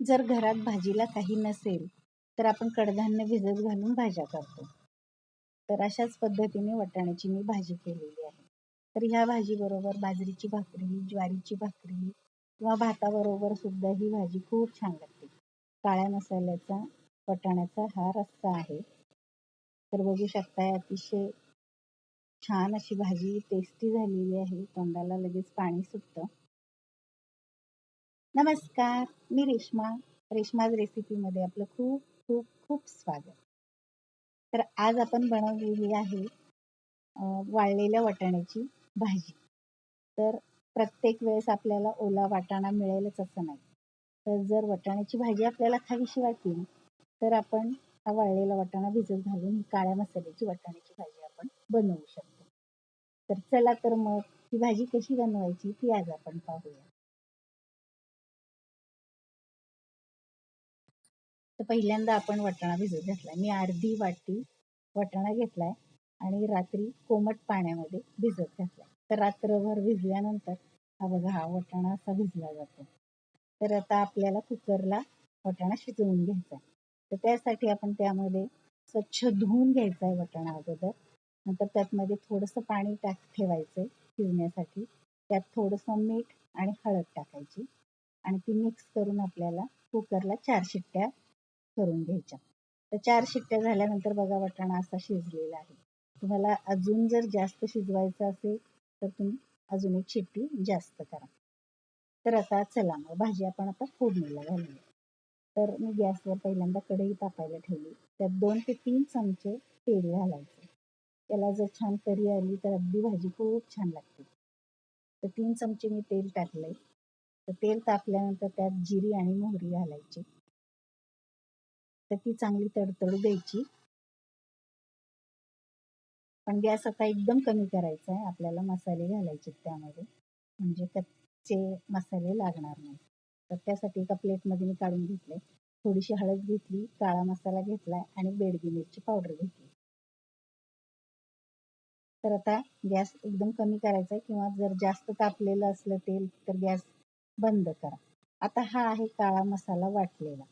जर घरात भाजीला काही नसेल तर आपण कडधान्य भिजत घालून भाज्या करतो. तर अशाच पद्धतीने वाटाण्याची मी भाजी केलेली आहे. तर ह्या भाजीबरोबर बाजरीची भाकरी ज्वारीची भाकरी किंवा भाताबरोबर सुद्धा ही भाजी खूप छान लागते. काळ्या मसाल्याचा वाटाण्याचा हा रस्सा आहे. तर बघू शकताय अतिशय छान अशी भाजी टेस्टी झालेली आहे. तोंडाला लगेच पाणी सुटतं. नमस्कार मी रेश्मा. रेश्माज रेसिपीमध्ये आपलं खूप खूप खूप स्वागत. तर आज आपण बनवलेली आहे वाळलेल्या वाटाण्याची भाजी. तर प्रत्येक वेळेस आपल्याला ओला वाटाणा मिळेलच असं नाही. तर जर वाटाण्याची भाजी आपल्याला खावीशी वाटली तर आपण हा वाळलेला वाटाणा भिजत घालून काळ्या मसाल्याची वाटाण्याची भाजी आपण बनवू शकतो. तर चला तर मग ही भाजी कशी बनवायची ती आज आपण पाहूया. तर पहिल्यांदा आपण वाटाणा भिजत घातला मी अर्धी वाटी वाटाणा घेतलाय आणि रात्री कोमट पाण्यामध्ये भिजत घातलाय. तर रात्रभर भिजल्यानंतर हा बघा हा वाटाणा असा भिजला जातो. तर आता आपल्याला कुकरला वाटाणा शिजवून घ्यायचा तर त्यासाठी आपण त्यामध्ये स्वच्छ धुवून घ्यायचा आहे वाटाणा अगोदर. नंतर त्यातमध्ये थोडंसं पाणी टाक ठेवायचं शिजण्यासाठी. त्यात थोडंसं मीठ आणि हळद टाकायची. आणि ती मिक्स करून आपल्याला कुकरला चार शिट्ट्या करून घ्यायच्या. तर चार शिट्ट्या झाल्यानंतर बघा वाटाणा असा शिजलेला आहे. तुम्हाला अजून जर जास्त शिजवायचं असेल तर तुम्ही अजून एक शिट्टी जास्त करा. तर आता चला मग भाजी आपण आता फोडणीला घालूया. तर मी गॅसवर पहिल्यांदा कढई तापायला ठेवली. त्यात दोन ते तीन चमचे तेल घालायचे. त्याला जर छान तरी आली तर अगदी भाजी खूप छान लागते. तर तीन चमचे मी तेल टाकले तर तेल तापल्यानंतर त्यात जिरी आणि मोहरी घालायची. तर ती चांगली तडतडू द्यायची. पण गॅस आता एकदम कमी करायचा आहे. आपल्याला मसाले घालायचे त्यामध्ये. म्हणजे कच्चे मसाले लागणार नाही. तर त्यासाठी एका प्लेटमध्ये मी काढून घेतले थोडीशी हळद घेतली काळा मसाला घेतलाय आणि बेडगी मिरची पावडर घेतली. तर आता गॅस एकदम कमी करायचा आहे किंवा जर जास्त तापलेलं असलं तेल तर गॅस बंद करा. आता हा आहे काळा मसाला वाटलेला.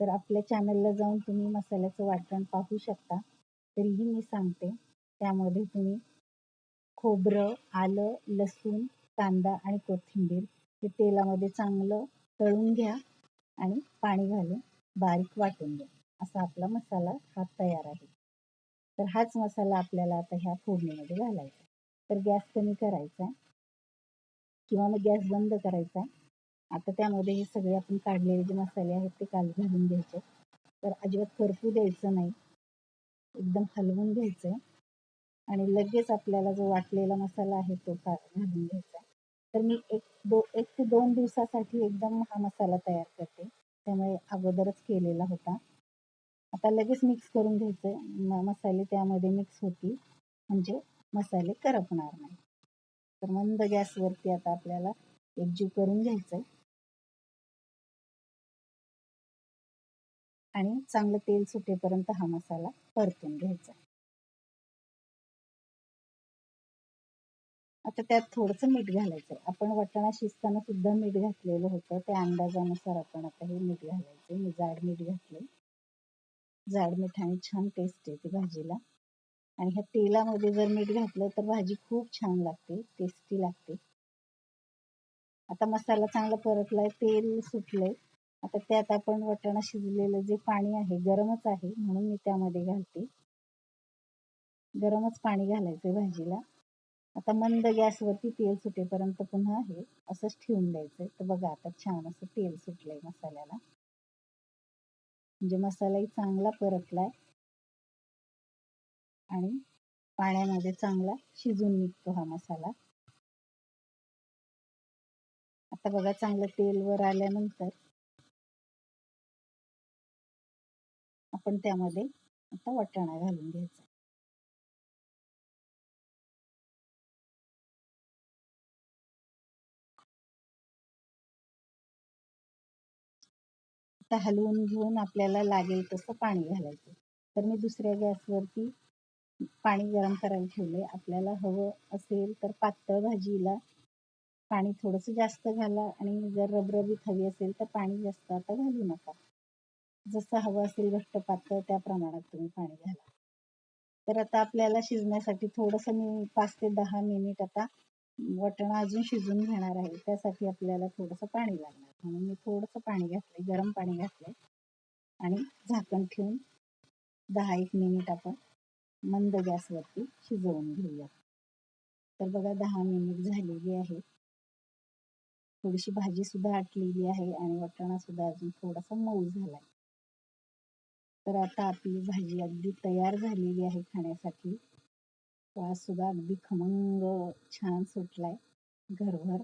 तर आपल्या चॅनलला जाऊन तुम्ही मसाल्याचं वाटण पाहू शकता. तरीही मी सांगते त्यामध्ये तुम्ही खोबरं आलं लसूण कांदा आणि कोथिंबीर हे तेलामध्ये चांगलं तळून घ्या आणि पाणी घालून बारीक वाटून घ्या. असा आपला मसाला हा तयार आहे. तर हाच मसाला आपल्याला आता ह्या फोडणीमध्ये घालायचा तर गॅस कमी करायचा किंवा मग गॅस बंद करायचा आता त्यामध्ये हे सगळे आपण काढलेले जे मसाले आहेत ते काल घालून घ्यायचे. तर अजिबात करपू द्यायचं नाही. एकदम हलवून घ्यायचं आहे आणि लगेच आपल्याला जो वाटलेला मसाला आहे तो का घालून घ्यायचा तर मी एक दो एक ते दोन दिवसासाठी एकदम हा मसाला तयार करते. त्यामुळे अगोदरच केलेला होता. आता लगेच मिक्स करून घ्यायचं आहे मसाले त्यामध्ये मिक्स होतील. म्हणजे मसाले करपणार नाही. तर मंद गॅसवरती आता आपल्याला एकजीव करून घ्यायचं आहे आणि चांगलं तेल सुटेपर्यंत हा मसाला परतून घ्यायचा. आता त्यात थोडंसं मीठ घालायचं आपण वाटाणा शिजताना सुद्धा मीठ घातलेलं होतं. त्या अंदाजानुसार आपण आता हे मीठ घालायचं मी जाड मीठ घातले जाड मिठाने छान टेस्ट येते भाजीला. आणि ह्या तेलामध्ये जर मीठ घातलं तर भाजी खूप छान लागते. टेस्टी लागते. आता मसाला चांगला परतलाय. तेल सुटलंय. आता त्यात आपण वाटाणा शिजलेलं जे पाणी आहे गरमच आहे म्हणून मी त्यामध्ये घालते. गरमच पाणी घालायचं भाजीला. आता मंद गॅसवरती तेल सुटेपर्यंत पुन्हा हे असंच ठेवून द्यायचंय. तर बघा आता छान असं तेल सुटलंय मसाल्याला. म्हणजे मसालाही चांगला परतलाय. आणि पाण्यामध्ये चांगला शिजून निघतो हा मसाला. आता बघा चांगलं तेल वर आल्यानंतर आपण त्यामध्ये आता वाटाणा घालून घ्यायचा. आता हलवून घेऊन आपल्याला लागेल तसं पाणी घालायचं. तर मी दुसऱ्या गॅसवरती पाणी गरम करायला ठेवले आपल्याला हवं असेल तर पातळ भाजीला पाणी थोडंसं जास्त घाला आणि जर रबरबीत हवी असेल तर पाणी जास्त आता घालू नका. जसं हवं असेल घट्ट पातळ त्या प्रमाणात तुम्ही पाणी घाला तर आता आपल्याला शिजण्यासाठी थोडंसं मी पाच ते दहा मिनिट आता वटणं अजून शिजून घेणार आहे. त्यासाठी आपल्याला थोडंसं पाणी लागणार. म्हणून मी थोडंसं पाणी घातलंय गरम पाणी घातलंय. आणि झाकण ठेवून दहा एक मिनिट आपण मंद गॅसवरती शिजवून घेऊया. तर बघा दहा मिनिट झालेली आहे. थोडीशी भाजी सुद्धा आटलेली आहे आणि वटाणा सुद्धा अजून थोडासा मऊ झालाय. तर आता आपली भाजी अगदी तयार झालेली आहे खाण्यासाठी. वास सुद्धा अगदी खमंग छान सुटलाय घरभर.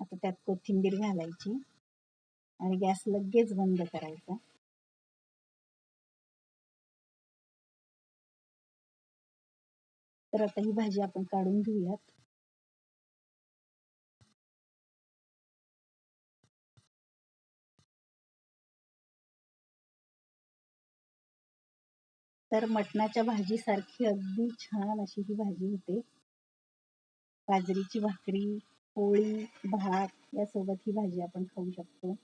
आता त्यात कोथिंबीर घालायची आणि गॅस लगेच बंद करायचा. तर आता ही भाजी आपण काढून घेऊयात. तर मटणाच्या भाजीसारखी अगदी छान अशी ही भाजी होते. बाजरीची भाकरी पोळी भात यासोबत ही भाजी आपण खाऊ शकतो.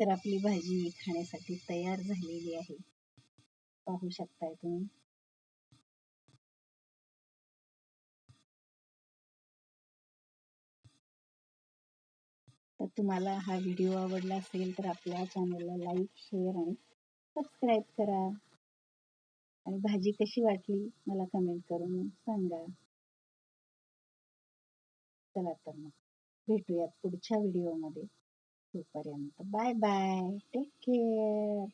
तर आपली भाजी खाण्यासाठी तयार झालेली आहे. पाहू शकताय तुम्ही. तर तुम्हाला हा व्हिडिओ आवडला असेल तर आपल्या चॅनलला लाईक शेअर आणि सबस्क्राईब करा. आणि भाजी कशी वाटली मला कमेंट करून सांगा. चला तर मग भेटूयात पुढच्या व्हिडिओमध्ये तोपर्यंत बाय बाय टेक केअर